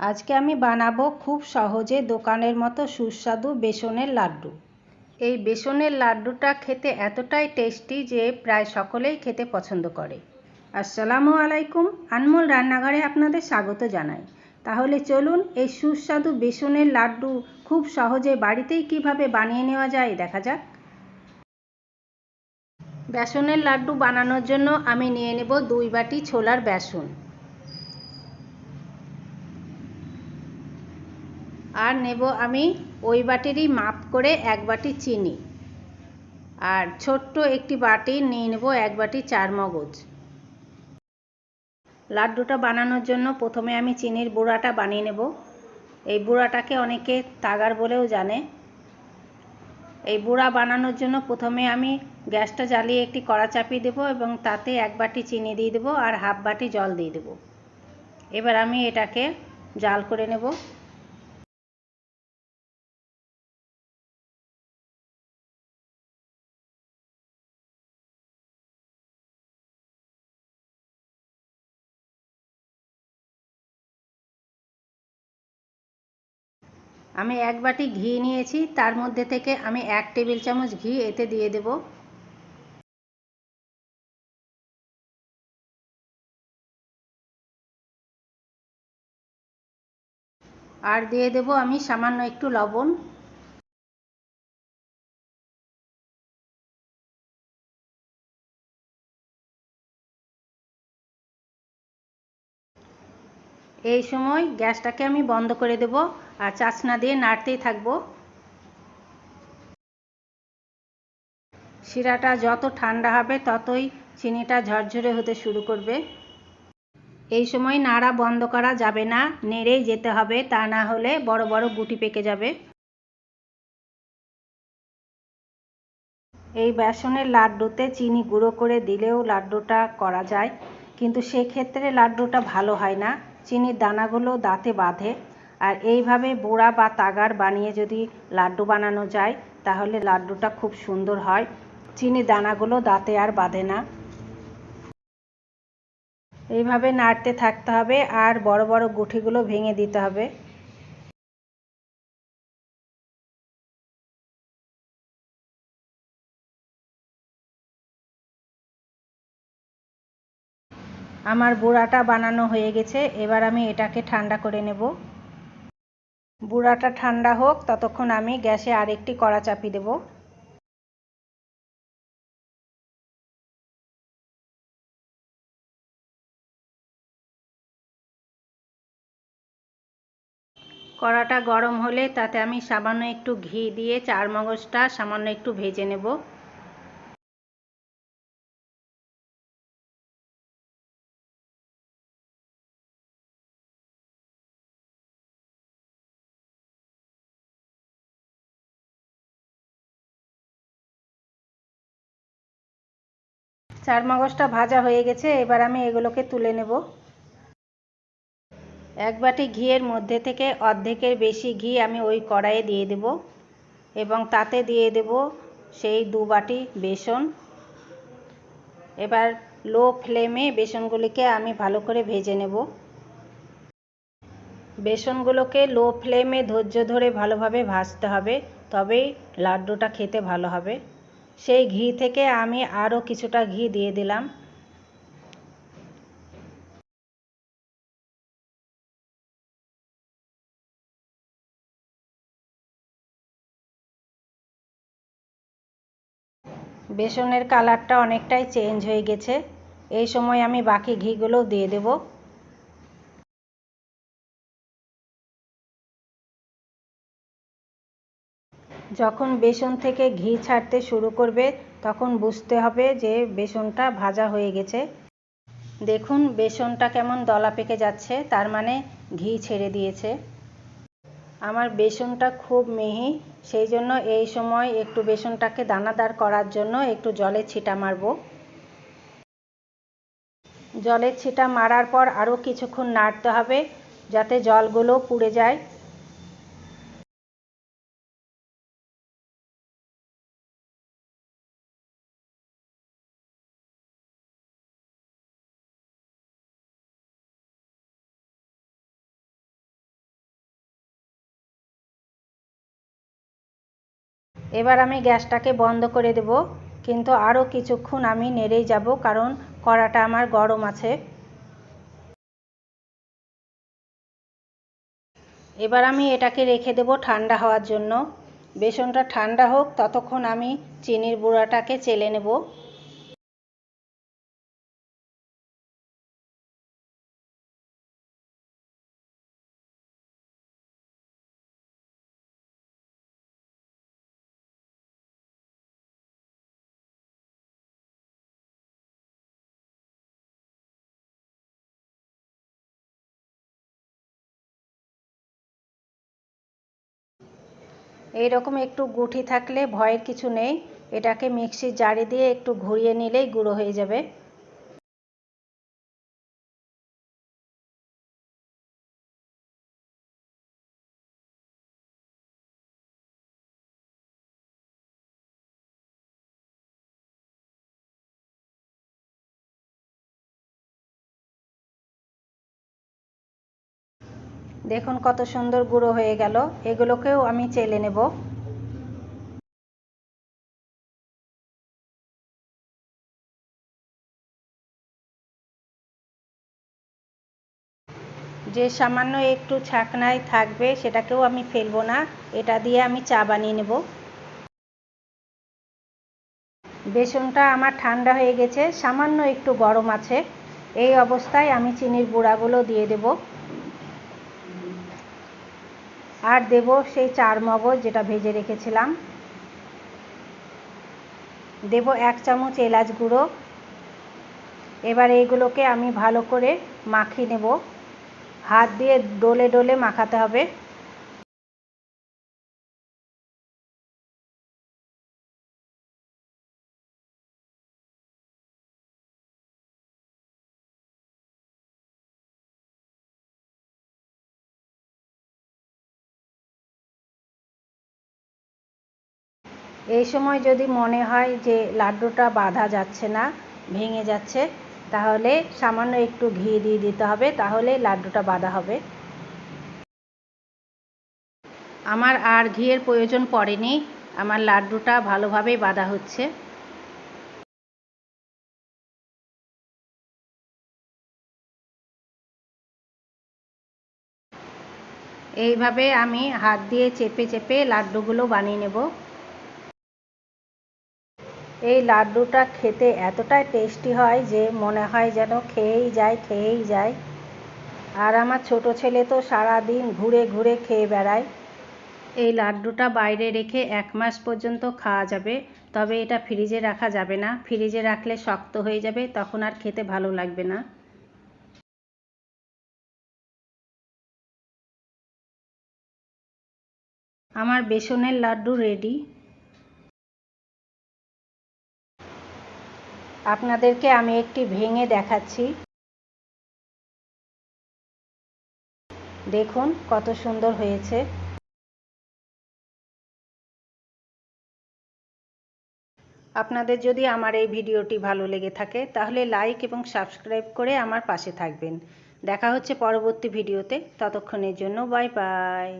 আজকে আমি বানাবো খুব সহজে দোকানের মতো সুস্বাদু বেসনের লাড্ডু। এই বেসনের লাড্ডুটা খেতে এতটাই টেস্টি যে প্রায় সকলেই খেতে পছন্দ করে। আসসালামু আলাইকুম, আনমোল রান্নাঘরে আপনাদের স্বাগত জানাই। তাহলে চলুন এই সুস্বাদু বেসনের লাড্ডু খুব সহজে বাড়িতেই কীভাবে বানিয়ে নেওয়া যায় দেখা যাক। বেসনের লাড্ডু বানানোর জন্য আমি নিয়ে নেব দুই বাটি ছোলার বেসন। আর নেব আমি ওই বাটিরই মাপ করে এক বাটি চিনি। আর ছোট্ট একটি বাটি নিয়ে নেব এক বাটি চার মগজ লাড্ডুটা বানানোর জন্য প্রথমে আমি চিনির বুড়াটা বানিয়ে নেব। এই বুড়াটাকে অনেকে তাগার বলেও জানে। এই বুড়া বানানোর জন্য প্রথমে আমি গ্যাসটা জ্বালিয়ে একটি কড়া চাপিয়ে দেবো এবং তাতে এক বাটি চিনি দিয়ে দেবো আর হাফ বাটি জল দিয়ে দেবো। এবার আমি এটাকে জাল করে নেব। আমি এক বাটি ঘি নিয়েছি, তার মধ্যে থেকে আমি এক টেবিল চামচ ঘি এতে দিয়ে দেব। আর দিয়ে দেব আমি সামান্য একটু লবণ। এই সময় গ্যাসটাকে আমি বন্ধ করে দেব। আর চাচনা দিয়ে নাড়তেই থাকব। শিরাটা যত ঠান্ডা হবে, ততই চিনিটা ঝরঝরে হতে শুরু করবে। এই সময় নাড়া বন্ধ করা যাবে না, নেড়েই যেতে হবে, তা না হলে বড় বড় গুটি পেকে যাবে। এই বেসনের লাড্ডুতে চিনি গুঁড়ো করে দিলেও লাড্ডুটা করা যায়, কিন্তু সেক্ষেত্রে লাড্ডুটা ভালো হয় না। চিনির দানাগুলো দাঁতে বাঁধে। আর এইভাবে বোড়া বা তাগার বানিয়ে যদি লাড্ডু বানানো যায়, তাহলে লাড্ডুটা খুব সুন্দর হয়। চিনির দানাগুলো দাঁতে আর বাঁধে না। এইভাবে নাড়তে থাকতে হবে আর বড় বড় গুঠিগুলো ভেঙে দিতে হবে। আমার বুড়াটা বানানো হয়ে গেছে, এবার আমি এটাকে ঠান্ডা করে নেব। বুড়াটা ঠান্ডা হোক, ততক্ষণ আমি গ্যাসে আরেকটি কড়া চাপি দেব। কড়াটা গরম হলে তাতে আমি সামান্য একটু ঘি দিয়ে চার মগজটা সামান্য একটু ভেজে নেব। চার মগজটা ভাজা হয়ে গেছে, এবার আমি এগুলোকে তুলে নেব। এক বাটি ঘিয়ের মধ্যে থেকে অর্ধেকের বেশি ঘি আমি ওই কড়াইয়ে দিয়ে দেব এবং তাতে দিয়ে দেব সেই দু বাটি বেসন। এবার লো ফ্লেমে বেসনগুলিকে আমি ভালো করে ভেজে নেব। বেসনগুলোকে লো ফ্লেমে ধৈর্য ধরে ভালোভাবে ভাজতে হবে, তবেই লাড্ডুটা খেতে ভালো হবে। সেই ঘি থেকে আমি আরও কিছুটা ঘি দিয়ে দিলাম। বেসনের কালারটা অনেকটাই চেঞ্জ হয়ে গেছে। এই সময় আমি বাকি ঘিগুলোও দিয়ে দেব। যখন বেসন থেকে ঘি ছাড়তে শুরু করবে, তখন বুঝতে হবে যে বেসনটা ভাজা হয়ে গেছে। দেখুন বেসনটা কেমন দলা পেকে যাচ্ছে, তার মানে ঘি ছেড়ে দিয়েছে। আমার বেসনটা খুব মিহি, সেই জন্য এই সময় একটু বেসনটাকে দানাদার করার জন্য একটু জলের ছিটা মারব। জলের ছিটা মারার পর আরও কিছুক্ষণ নাড়তে হবে, যাতে জলগুলো পুড়ে যায়। এবার আমি গ্যাসটাকে বন্ধ করে দেব, কিন্তু আরও কিছুক্ষণ আমি নেড়েই যাব কারণ কড়াটা আমার গরম আছে। এবার আমি এটাকে রেখে দেব ঠান্ডা হওয়ার জন্য। বেসনটা ঠান্ডা হোক, ততক্ষণ আমি চিনির গুঁড়াটাকে চেলে নেব। এইরকম একটু গুঠি থাকলে ভয়ের কিছু নেই। এটাকে মিক্সির জারি দিয়ে একটু ঘুরিয়ে নিলেই গুঁড়ো হয়ে যাবে। দেখুন কত সুন্দর গুঁড়ো হয়ে গেল। এগুলোকেও আমি চেলে নেব। যে সামান্য একটু ছাকনায় থাকবে, সেটাকেও আমি ফেলব না। এটা দিয়ে আমি চা বানিয়ে নেব। বেসনটা আমার ঠান্ডা হয়ে গেছে, সামান্য একটু গরম আছে। এই অবস্থায় আমি চিনির গুঁড়াগুলো দিয়ে দেব। আর দেব সেই চার মগজ যেটা ভেজে রেখেছিলাম। দেব এক চামচ এলাচ গুঁড়ো। এবার এইগুলোকে আমি ভালো করে মাখিয়ে নেব। হাত দিয়ে ডলে ডলে মাখাতে হবে। এই সময় যদি মনে হয় যে লাড্ডুটা বাঁধা যাচ্ছে না, ভেঙে যাচ্ছে, তাহলে সামান্য একটু ঘি দিয়ে দিতে হবে, তাহলে লাড্ডুটা বাঁধা হবে। আমার আর ঘিয়ের প্রয়োজন পড়েনি, আমার লাড্ডুটা ভালোভাবেই বাঁধা হচ্ছে। এইভাবে আমি হাত দিয়ে চেপে চেপে লাড্ডুগুলো বানিয়ে নেব। এই লাড্ডুটা খেতে এতটাই টেস্টি হয় যে মনে হয় যেন খেয়েই যায় খেয়েই যায়। আর আমার ছোট ছেলে তো সারা দিন ঘুরে ঘুরে খেয়ে বেড়ায়। এই লাড্ডুটা বাইরে রেখে এক মাস পর্যন্ত খাওয়া যাবে, তবে এটা ফ্রিজে রাখা যাবে না। ফ্রিজে রাখলে শক্ত হয়ে যাবে, তখন আর খেতে ভালো লাগবে না। আমার বেসনের লাড্ডু রেডি আপনাদেরকে আমি একটি ভেঙে দেখাচ্ছি। দেখুন কত সুন্দর হয়েছে। আপনাদের যদি আমার এই ভিডিওটি ভালো লেগে থাকে, তাহলে লাইক এবং সাবস্ক্রাইব করে আমার পাশে থাকবেন। দেখা হচ্ছে পরবর্তী ভিডিওতে। ততক্ষণের জন্য বাই বাই।